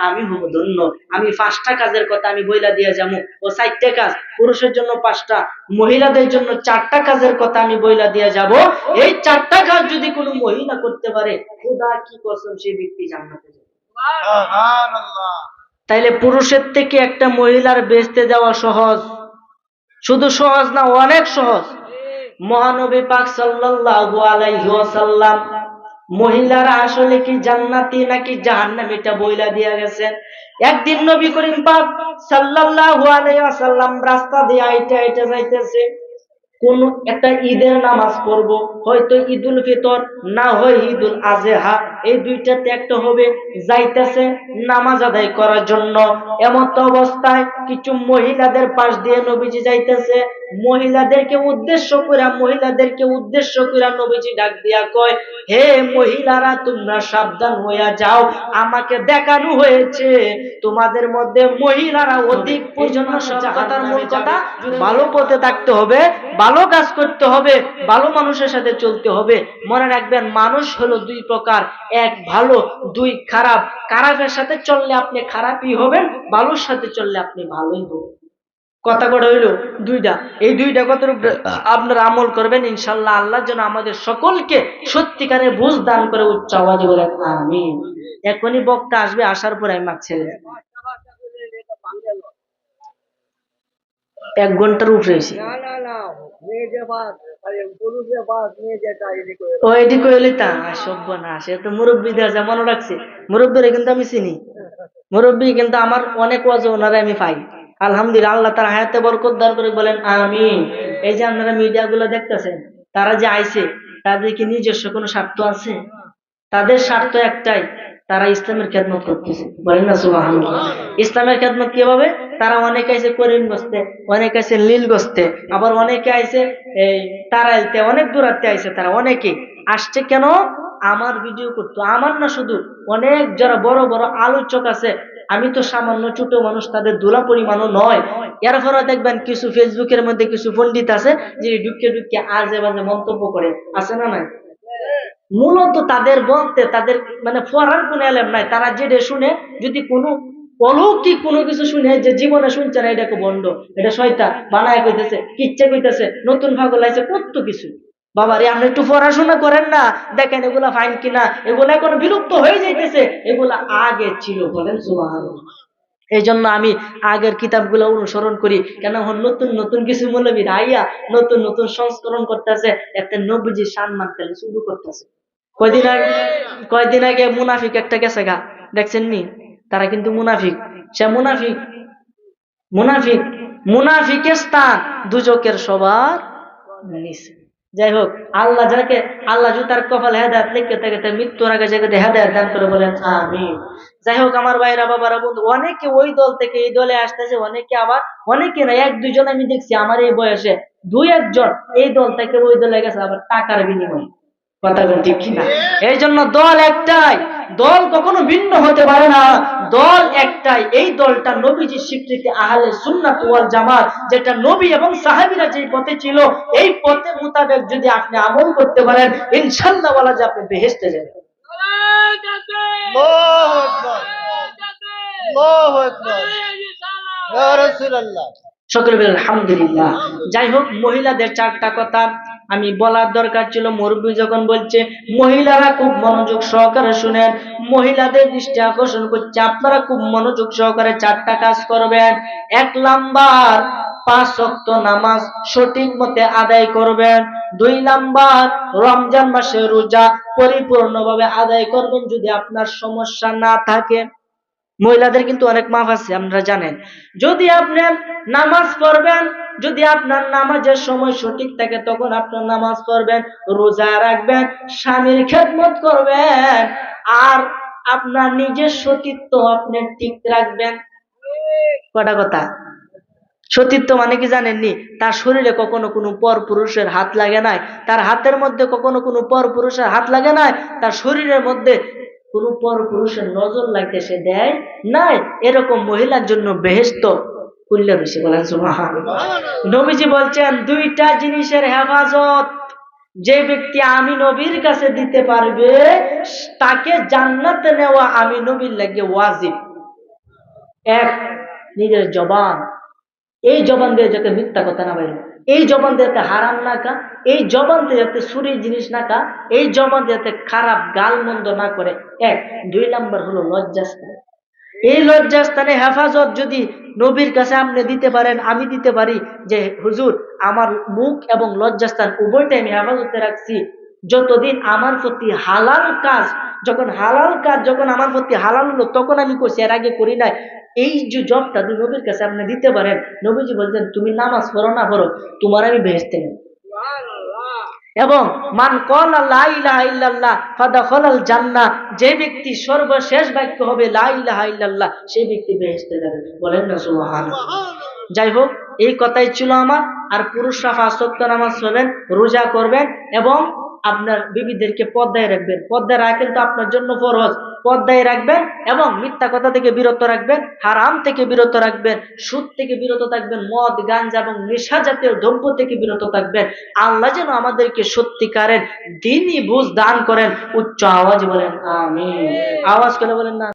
আমি হব ধন্য। আমি পাঁচটা কাজের কথা আমি বইলা দিয়ে যাব ও চারটা কাজ। পুরুষের জন্য পাঁচটা মহিলাদের জন্য চারটা কাজের কথা আমি বইলা দিয়ে যাব। এই চারটা কাজ যদি কোনো মহিলা করতে পারে খোদা কি কসম সেই ব্যক্তি জান্নাতে যাবে। তাইলে পুরুষের থেকে একটা মহিলার বেচতে যাওয়া সহজ। শুধু সহজ না অনেক সহজ। মহানবী পাক সাল্লাল্লাহু আলাইহি ওয়াসাল্লাম মহিলারা আসলে কি জান্নাতি নাকি জাহান্নাম? এটা বইলা দিয়া গেছেন একদিন নবী করিম পাক সাল্লাল্লাহু আলাইহি ওয়াসাল্লাম রাস্তা দিয়ে আইটা আইটা যাইতেছে। কোন একটা ঈদের নামাজ পড়ব, হয়তো ঈদুল ফিতর, না হয় ঈদুল আজহা, এই দুইটাতে একটা হবে, যাইতেছে নামাজ আদায় করার জন্য। এমন তো অবস্থায় কিছু মহিলাদের পাশ দিয়ে নবীজি যাইতেছে, মহিলাদেরকে উদ্দেশ্য করে, মহিলাদেরকে উদ্দেশ্য করে নবীজি ডাক দিয়া কয়, হে মহিলারা, তোমরা সাবধান হইয়া যাও, আমাকে দেখানো হয়েছে, তোমাদের মধ্যে মহিলারা অধিক পর্যন্ত কথার মূল কথা ভালো পথে থাকতে হবে ভালো কাজ করতে হবে, ভালো মানুষের সাথে চলতে হবে। মনে রাখবেন, মানুষ হলো দুই প্রকার। এক ভালো, দুই খারাপ। খারাপের সাথে চললে আপনি খারাপই হবেন, ভালোর সাথে চললে আপনি ভালোই হবেন। কথা কটা হইল? দুইটা। এই দুইটা কথার উপরে আপনারা আমল করবেন? ইনশাল্লাহ আল্লাহ যেন আমাদের সকলকে সত্যিকারের বুঝ দান করে উচ্চ আওয়াজে বলেন আমি এখনই বক্তা আসবে, আসার পরে আমি মাছ ছেড়ে। এক ঘণ্টার উপরে ও মুরব্বী কিন্তু আমার অনেক ওয়াজ ওনারা আমি পাই। আলহামদুলিল্লাহ, আল্লাহ তার হায়াতে বরকত দান করে বলেন আমি এই যে আপনারা মিডিয়া গুলো দেখতেছেন, তারা যে আইছে, তাদের কি নিজস্ব কোনো স্বার্থ আছে? তাদের স্বার্থ একটাই তারা ইসলামের খেদমত করতেছে। বলেন না, সুবহানাল্লাহ। ইসলামের খেদমত কীভাবে? তারা অনেকে আইছে করিম গস্তে, অনেকে আইছে লীল গস্তে, আবার অনেকে আইছে এই তারাইলতে, অনেক দূরাতে আইছে তারা, অনেকে। আসছে কেন? আমার ভিডিও করতো। আমার না শুধু, অনেক যারা বড় বড় আলোচক আছে, আমি তো সামান্য ছোট মানুষ, তাদের দোলা পরিমাণও নয়। এরপরে দেখবেন কিছু ফেসবুকের মধ্যে কিছু পন্ডিত আছে যে ঢুকে ঢুকে আজে বাজে মন্তব্য করে। আছে না নাই? মূলত তাদের বলতে, তাদের মানে পড়ার কোনো এলেম নাই। তারা যেটা শুনে, যদি কোনো অলৌকিক কোনো কিছু শুনে যে জীবনে শুনছে না, এটাকে বন্ড এটা শয়তা বানায় কইতেছে, কিচ্ছে কইতেছে, নতুন ভাগল আছে কত কিছু। বাবা রে আপনি একটু পড়াশোনা করেন না, দেখেন এগুলা ফাইন কিনা, এগুলা এখন বিলুপ্ত হয়ে যাইতেছে, এগুলা আগে ছিল বলেন সুবহানাল্লাহ। এই জন্য আমি আগের কিতাবগুলো অনুসরণ করি। কেন নতুন নতুন কিছু মৌলবী আইয়া নতুন নতুন সংস্করণ করতেছে, একটা নবীজি সম্মান পেলে শুরু করতেছে। কয়দিন আগে কয়দিন আগে মুনাফিক একটা গেছে গা, দেখছেন নি? তারা কিন্তু মুনাফিক। সে মুনাফিক মুনাফিক, মুনাফিকের স্থান দুজকের সবার নিচে। যাই হোক আল্লাহ যাকে আল্লাহ যদি তার কপাল হেদায়ত লিখে থাকে তার মৃত্যুর আগে যাকে হেদায়ত দান করে বলেন আমি যাই হোক আমার ভাইরা বাবারা বন্ধু অনেকে ওই দল থেকে এই দলে আসতেছে অনেকে আবার অনেকে না এক দুজন আমি দেখছি আমার এই বয়সে দুই একজন এই দল থেকে ওই দলে গেছে আবার টাকার বিনিময়ে। কথা বলছি ঠিক কিনা? এই জন্য দল একটাই। দল কখনো ভিন্ন হতে পারে না। দল একটাই এই দলটা নবীজির স্বীকৃতি আহলে সুন্নাত ওয়াল জামাত যেটা নবী এবং সাহাবীরা যে পথে ছিল এই পথে মোতাবেক যদি আপনি আমল করতে পারেন ইনশাআল্লাহ বলা যে আপনি বেহেশতে যাবেন। আল্লাহু আকবার। আল্লাহু আকবার। ইয়া রাসূলুল্লাহ। সকলে বলেন আলহামদুলিল্লাহ। যাই হোক মহিলাদের চারটা কথা। আমি বলার দরকার ছিল, মুরব্বী যখন বলছে, মহিলারা খুব মনোযোগ সহকারে শুনেন, মহিলাদের দৃষ্টি আকর্ষণ করছে, আপনারা খুব মনোযোগ সহকারে চারটা কাজ করবেন, এক নাম্বার পাঁচ শক্ত নামাজ সঠিক মতে আদায় করবেন, দুই নাম্বার রমজান মাসে রোজা পরিপূর্ণভাবে আদায় করবেন, যদি আপনার সমস্যা না থাকে। মহিলাদের কিন্তু অনেক মাফ আছে, আপনারা জানেন। যদি আপনি নামাজ পড়বেন, যদি আপনার নামাজের সময় সঠিক থাকে, তখন আপনার নামাজ পড়বেন, রোজা রাখবেন, স্বামীর খেদমত করবেন, আর আপনার নিজের সতীত্ব আপনি ঠিক রাখবেন। কটা কথা? সতীত্ব মানে কি জানেননি? তার শরীরে কখনো কোনো পর পুরুষের হাত লাগে নাই, তার হাতের মধ্যে কখনো কোনো পর পুরুষের হাত লাগে নাই, তার শরীরের মধ্যে কোনো পর পুরুষের নজর লাগতে সে দেয় নাই এরকম মহিলার জন্য বেহেস্ত বলেন। নবীজি বলছেন, দুইটা জিনিসের হেফাজত যে ব্যক্তি আমি নবীর কাছে দিতে পারবে, তাকে জান্নাতে নেওয়া আমি নবীর লাগে ওয়াজিব এক, নিজের জবান এই জবান দিয়ে যাতে মিথ্যা কথা না বাইরে এই জবান দিয়ে যাতে হারাম না কা এই জবান দিয়ে যাতে সুরির জিনিস না কা এই জবান দিয়ে খারাপ গাল মন্দ না করে। এক। দুই নাম্বার হলো লজ্জাস্থান। এই লজ্জাস্থানে হেফাজত যদি নবীর কাছে আপনি দিতে পারেন, আমি দিতে পারি যে, হুজুর, আমার মুখ এবং লজ্জাস্থান উভয়টাই আমি হেফাজতে রাখছি। যতদিন আমার প্রতি হালাল কাজ যখন হালাল কাজ যখন আমার প্রতি হালাল হলো তখন আমি করছি এর আগে করি নাই। এই যে জবটা যদি নবীর কাছে আপনি দিতে পারেন নবীজি বলছেন তুমি নামাজ পড়ো না পড়ো তোমার আমি বেহেস্তে নেব এবং মান কলা লা ইলাহা ইল্লাল্লাহ যে ব্যক্তি সর্বশেষ বাক্য হবে লা ইলাহা ইল্লাল্লাহ সেই ব্যক্তি বেহেশতে যাবে। বলেন না সুবহানাল্লাহ। যাই হোক এই কথাই ছিল আমার আর পুরুষরা ফাঁসক্ত নামাজ পড়বেন রোজা করবেন এবং আপনার বিবিদেরকে পদ্মায় রাখবেন। পদ্মায় রাখেন তো আপনার জন্য ফরজ। পদ্মায় রাখবেন এবং মিথ্যা কথা থেকে বিরত রাখবেন, হারাম থেকে বিরত রাখবেন, সুদ থেকে বিরত থাকবেন, মদ, গাঞ্জা এবং নেশা জাতীয় দ্রব্য থেকে বিরত থাকবেন। আল্লাহ যেন আমাদেরকে সত্যিকারের দিনই বুঝ দান করেন। উচ্চ আওয়াজ বলেন আমি আওয়াজ করে বলেন না।